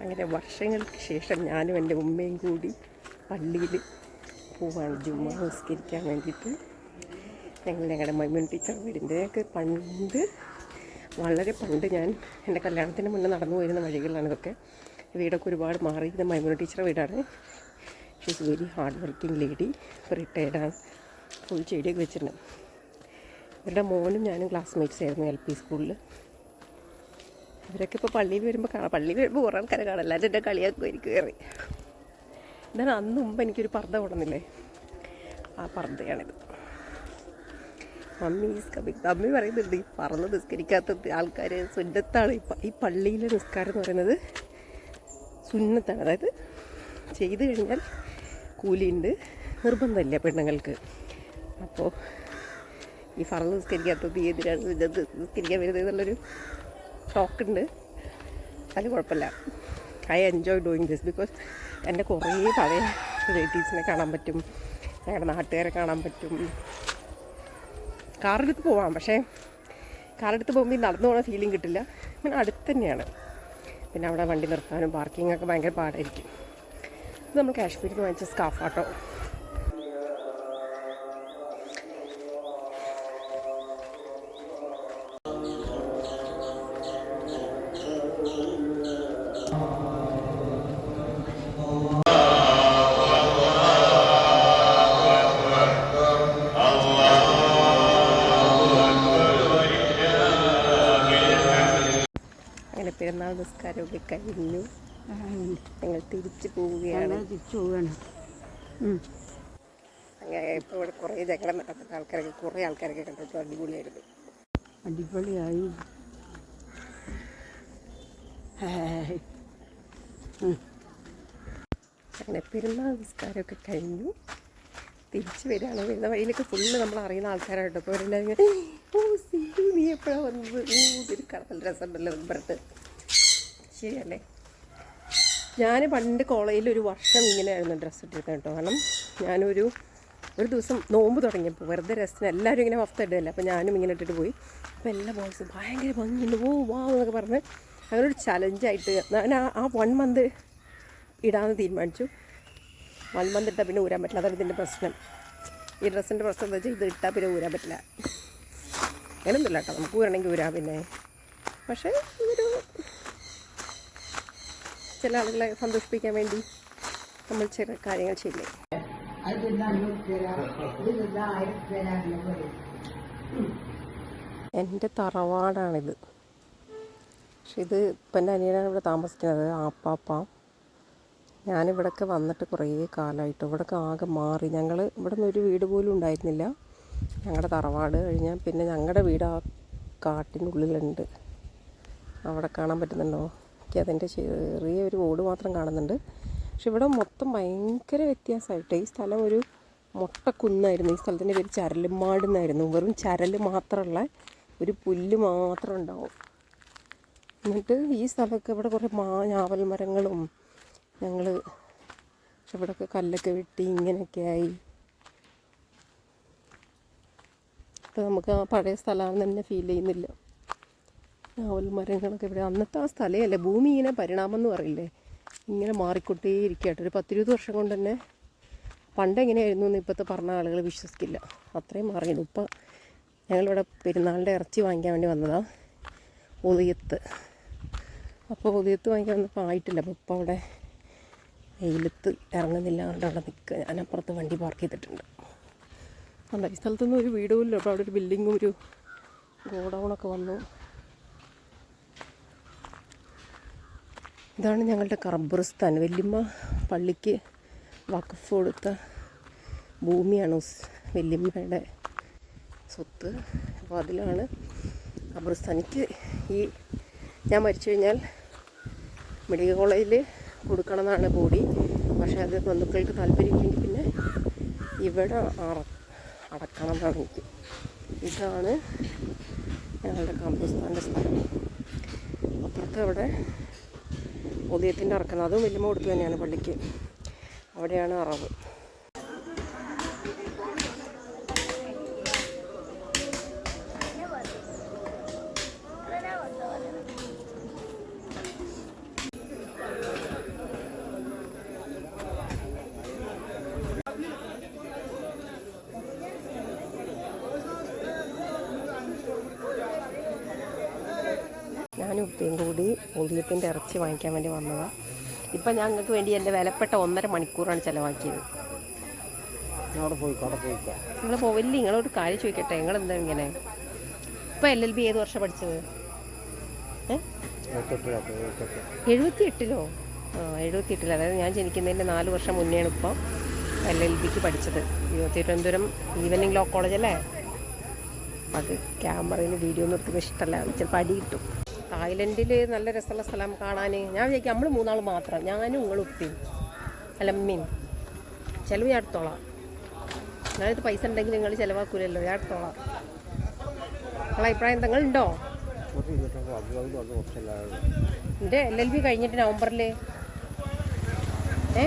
അങ്ങനെ വർഷങ്ങൾക്ക് ശേഷം ഞാനും എന്റെ ഉമ്മയും കൂടി പള്ളിയിൽ പോവാണ്. ജുമ്മ നിസ്കരിക്കാൻ വേണ്ടിയിട്ട്. ഞങ്ങൾ ഞങ്ങളുടെ മൈമൻ ടീച്ചർ വീടിന്റെ ഞങ്ങൾക്ക് പണ്ട് വളരെ പണ്ട് ഞാൻ എന്റെ കല്യാണത്തിന് മുന്നേ നടന്നു പോയിരുന്ന വഴികളാണ് ഇതൊക്കെ. വീടൊക്കെ ഒരുപാട് മാറി. ഇത് മൈമൂൺ ടീച്ചർ വീടാണ്. She's very hard working lady റിട്ടയർഡാണ് full ചെടിയൊക്കെ വെച്ചിട്ടുണ്ട്. ഇവരുടെ മോനും ഞാനും ക്ലാസ്മേറ്റ്സ് ആയിരുന്നു എൽ പി സ്കൂളിൽ ഇവരൊക്കെ ഇപ്പോൾ പള്ളിയിൽ വരുമ്പോൾ കാണാം. പള്ളിയിൽ വരുമ്പോൾ കുറേ ആൾക്കാരെ കാണാം. എല്ലാവരും എന്റെ കളിയാക്കുമായിരിക്കും കയറി. എന്നാൽ അന്ന് മുമ്പ് എനിക്കൊരു പർദ്ദ കൊണ്ടുവന്നില്ലേ ആ പർദ്ദയാണിത്. മമ്മി ഈസ് കമ്മിങ് മമ്മി പറയുന്നുണ്ട് ഈ പറന്ന് നിസ്കരിക്കാത്ത ആൾക്കാർ സുന്നത്താണ്. ഈ പള്ളിയിലെ നിസ്കാരം എന്ന് പറയുന്നത് സുന്നത്താണ്. അതായത് ചെയ്തു കഴിഞ്ഞാൽ കൂലിയുണ്ട്. നിർബന്ധമില്ല പെണ്ണുങ്ങൾക്ക്. അപ്പോൾ ഈ ഫറന്ന് നിസ്കരിക്കാത്തത് ഏതിനാണ് നിസ്കരിക്കാൻ വരുന്നത് എന്നുള്ളൊരു ടോക്കുണ്ട് അത് കുഴപ്പമില്ല. I enjoy doing this because എന്റെ കുറേ പഴയ റിലേറ്റീവ്സിനെ കാണാൻ പറ്റും. ഞങ്ങളുടെ നാട്ടുകാരെ കാണാൻ പറ്റും. കാറെടുത്ത് പോവാം. പക്ഷേ കാറെടുത്ത് പോകുമ്പോൾ ഈ നടന്നു പോകുന്ന ഫീലിംഗ് കിട്ടില്ല. പിന്നെ അടുത്ത് തന്നെയാണ്. പിന്നെ അവിടെ വണ്ടി നിർത്താനും പാർക്കിംഗ് ഒക്കെ ഭയങ്കര പാടായിരിക്കും. ഇത് നമ്മൾ കാശ്മീരിൽ നിന്ന് വാങ്ങിച്ച സ്കാഫാട്ടോ അങ്ങനെ പെരുന്നാൾ നിസ്കാരമൊക്കെ കഴിഞ്ഞു. ഞങ്ങൾ തിരിച്ചു പോവുകയാണ്. തിരിച്ചു പോവുകയാണ്. അങ്ങനെ ഇപ്പോൾ ഇവിടെ കുറേ ജങ്ങളെ നടക്കുന്ന ആൾക്കാരൊക്കെ കുറേ ആൾക്കാരൊക്കെ കണ്ടിട്ട് അടിപൊളിയായിരുന്നു. അടിപൊളിയായി. അങ്ങനെ പെരുന്നാൾ നിസ്കാരമൊക്കെ കഴിഞ്ഞു. തിരിച്ചു വരികയാണ്. വരുന്ന വഴിയിലൊക്കെ ഫുള്ള് നമ്മൾ അറിയുന്ന ആൾക്കാരായിട്ട്. ഇപ്പോൾ അവരെല്ലാം ഓ സിന്ധു നീ എപ്പോഴാണ് വന്നത്? ഓ ഇതൊരു കടൽ രസമുണ്ടല്ലോ പറഞ്ഞിട്ട് ശരിയല്ലേ? ഞാൻ പണ്ട് കോളേജിൽ ഒരു വർഷം ഇങ്ങനെയായിരുന്നു ഡ്രസ്സ് ഇട്ടിരുന്നത് കേട്ടോ. കാരണം ഞാനൊരു ഒരു ദിവസം നോമ്പ് തുടങ്ങിയപ്പോൾ വെറുതെ രസത്തിന് എല്ലാവരും ഇങ്ങനെ വസ്ത്രം ഇടുകയല്ലേ അപ്പോൾ ഞാനും ഇങ്ങനെ ഇട്ടിട്ട് പോയി. അപ്പോൾ എല്ലാ ബോയ്സും ഭയങ്കര ഭംഗിയുണ്ട്. ഓ വാ എന്നൊക്കെ പറഞ്ഞ് അങ്ങനെ ഒരു ചലഞ്ചായിട്ട് ഞാൻ ആ വൺ മന്ത് ഇടാമെന്ന് തീരുമാനിച്ചു. വൺ മന്ത് ഇട്ടാൽ പിന്നെ ഊരാൻ പറ്റില്ല. അതാണ് ഇതിന്റെ പ്രശ്നം. ഈ ഡ്രസ്സിന്റെ പ്രശ്നം എന്താ വെച്ചാൽ ഇത് ഇട്ടാൽ പിന്നെ ഊരാൻ പറ്റില്ല. അങ്ങനെയൊന്നുമില്ല കേട്ടോ. നമുക്ക് ഊരണമെങ്കിൽ ഊരാ പിന്നെ. പക്ഷേ ഇതൊരു ചില ആളുകളെ സന്തോഷിപ്പിക്കാൻ വേണ്ടി നമ്മൾ ചില കാര്യങ്ങൾ ചെയ്യില്ലേ? എന്റെ തറവാടാണിത്. പക്ഷെ ഇത് ഇപ്പം എന്റെ അനിയനാണ് ഇവിടെ താമസിക്കുന്നത്. ആപ്പാപ്പ. ഞാനിവിടൊക്കെ വന്നിട്ട് കുറേ കാലമായിട്ട് ഇവിടൊക്കെ ആകെ മാറി. ഞങ്ങൾ ഇവിടെ നിന്ന് ഒരു വീട് പോലും ഉണ്ടായിരുന്നില്ല. ഞങ്ങളുടെ തറവാട് കഴിഞ്ഞാൽ പിന്നെ ഞങ്ങളുടെ വീട് ആ കാട്ടിനുള്ളിലുണ്ട്. അവിടെ കാണാൻ പറ്റുന്നുണ്ടോ? എനിക്ക് അതിന്റെ ചെറിയ ഒരു ഓട് മാത്രം കാണുന്നുണ്ട്. പക്ഷെ ഇവിടെ മൊത്തം ഭയങ്കര വ്യത്യാസമായിട്ട്. ഈ സ്ഥലം ഒരു മുട്ടക്കുന്നായിരുന്നു. ഈ സ്ഥലത്തിന്റെ പേര് ചരലുമാട് എന്നായിരുന്നു. വെറും ചരൽ മാത്രമുള്ള ഒരു പുല്ല് മാത്രം ഉണ്ടാവും. എന്നിട്ട് ഈ സ്ഥലമൊക്കെ ഇവിടെ കുറേ മാ ഞാവൽ മരങ്ങളും ഞങ്ങൾ പക്ഷെ ഇവിടെയൊക്കെ കല്ലൊക്കെ വെട്ടി ഇങ്ങനെയൊക്കെ ആയി. ഇപ്പം നമുക്ക് ആ പഴയ സ്ഥലമാണെന്ന് തന്നെ ഫീൽ ചെയ്യുന്നില്ല. ഞാവൽ മരങ്ങളൊക്കെ ഇവിടെ അന്നത്തെ ആ സ്ഥലമല്ലേ ഭൂമി ഇങ്ങനെ പരിണാമം എന്ന് പറയില്ലേ? ഇങ്ങനെ മാറിക്കൊണ്ടേ ഇരിക്കട്ടെ ഒരു പത്തിരുപത് വർഷം കൊണ്ട് തന്നെ പണ്ട് എങ്ങനെയായിരുന്നു എന്ന് ഇപ്പോഴത്തെ പറഞ്ഞ ആളുകൾ വിശ്വസിക്കില്ല. അത്രയും മാറിയിരുന്നു ഇപ്പം ഞങ്ങളിവിടെ പെരുന്നാളിന്റെ ഇറച്ചി വാങ്ങിക്കാൻ വേണ്ടി വന്നതാണ് ഉദയത്ത്. അപ്പോൾ ഉദയത്ത് വാങ്ങിക്കാൻ വന്നപ്പോൾ ആയിട്ടില്ല. അപ്പോൾ ഇപ്പോൾ അവിടെ വെയിലത്ത് ഇറങ്ങുന്നില്ല കൊണ്ടവിടെ നിൽക്കുക ഞാനപ്പുറത്ത് വണ്ടി പാർക്ക് ചെയ്തിട്ടുണ്ട്. അല്ല ഈ സ്ഥലത്തൊന്നും ഒരു വീടും ഇല്ല. അപ്പോൾ അവിടെ ഒരു ബിൽഡിങ്ങും ഒരു ഗോഡൗണൊക്കെ വന്നു. ഇതാണ് ഞങ്ങളുടെ ഖബർസ്ഥാൻ വല്യമ്മ പള്ളിക്ക് വഖഫ് കൊടുത്ത ഭൂമിയാണ് വല്യമ്മയുടെ സ്വത്ത്. അപ്പോൾ അതിലാണ് ഖബർസ്ഥാൻ എനിക്ക് ഈ ഞാൻ മരിച്ചു കഴിഞ്ഞാൽ മെഡിക്കൽ കോളേജിൽ കൊടുക്കണം എന്നാണ് ബോഡി പക്ഷേ അത് ബന്ധുക്കൾക്ക് താല്പര്യമില്ലെങ്കിൽ പിന്നെ ഇവിടെ അടക്കണം എന്നാണ് എനിക്ക്. ഇതാണ് ഞങ്ങളുടെ കമ്പസ്ഥാന്റെ സ്ഥലം. അപ്പുറത്ത് അവിടെ ഉദയത്തിന്റെ അറക്കുന്നത് അതും വലിയ കൊടുത്ത് തന്നെയാണ് പള്ളിക്ക്. അവിടെയാണ് അറവ് ഞാനും ഉപ്പയും കൂടി ഒളിയത്തിന്റെ ഇറച്ചി വാങ്ങിക്കാൻ വേണ്ടി വന്നതാണ് ഇപ്പം ഞങ്ങൾക്ക് വേണ്ടി എന്റെ വിലപ്പെട്ട ഒന്നര മണിക്കൂറാണ് ചിലവാക്കിയത്. നിങ്ങൾ പോവില്ല നിങ്ങളോട് കാര്യം ചോദിക്കട്ടെ നിങ്ങൾ എന്താ ഇങ്ങനെ? ഇപ്പം എൽ എൽ ബി ഏത് വർഷം പഠിച്ചത്? എഴുപത്തി എട്ടിലോ ആ എഴുപത്തി എട്ടിൽ അതായത് ഞാൻ ജനിക്കുന്നതിന്റെ നാല് വർഷം മുന്നെയാണ് ഇപ്പം എൽ എൽ ബിക്ക് പഠിച്ചത്. തിരുവനന്തപുരം ഈവനിങ് ലോ കോളേജ് അല്ലേ അത് ക്യാമറയിൽ വീഡിയോ ഒന്നും എടുക്കുന്നത് ഇഷ്ടമല്ല. ചിലപ്പോൾ അടി കിട്ടും. തായ്ലൻഡിൽ നല്ല രസമുള്ള സ്ഥലം കാണാൻ. ഞാൻ വിചാരിക്കും നമ്മൾ മൂന്നാൾ മാത്രം. ഞാനും ഉങ്ങൾ ഉപ്പി. അല്ല അമ്മയും ചിലവ് ഞാൻ അടുത്തോളാം ഞാനിത് പൈസ ഉണ്ടെങ്കിൽ നിങ്ങൾ ചിലവാക്കൂലല്ലോ. ഞാൻ അടുത്തോളാം നിങ്ങളെ അഭിപ്രായം എന്തെങ്കിലും ഉണ്ടോ? എന്റെ എൽ എൽ ബി കഴിഞ്ഞിട്ട് നവംബറിൽ ഏ?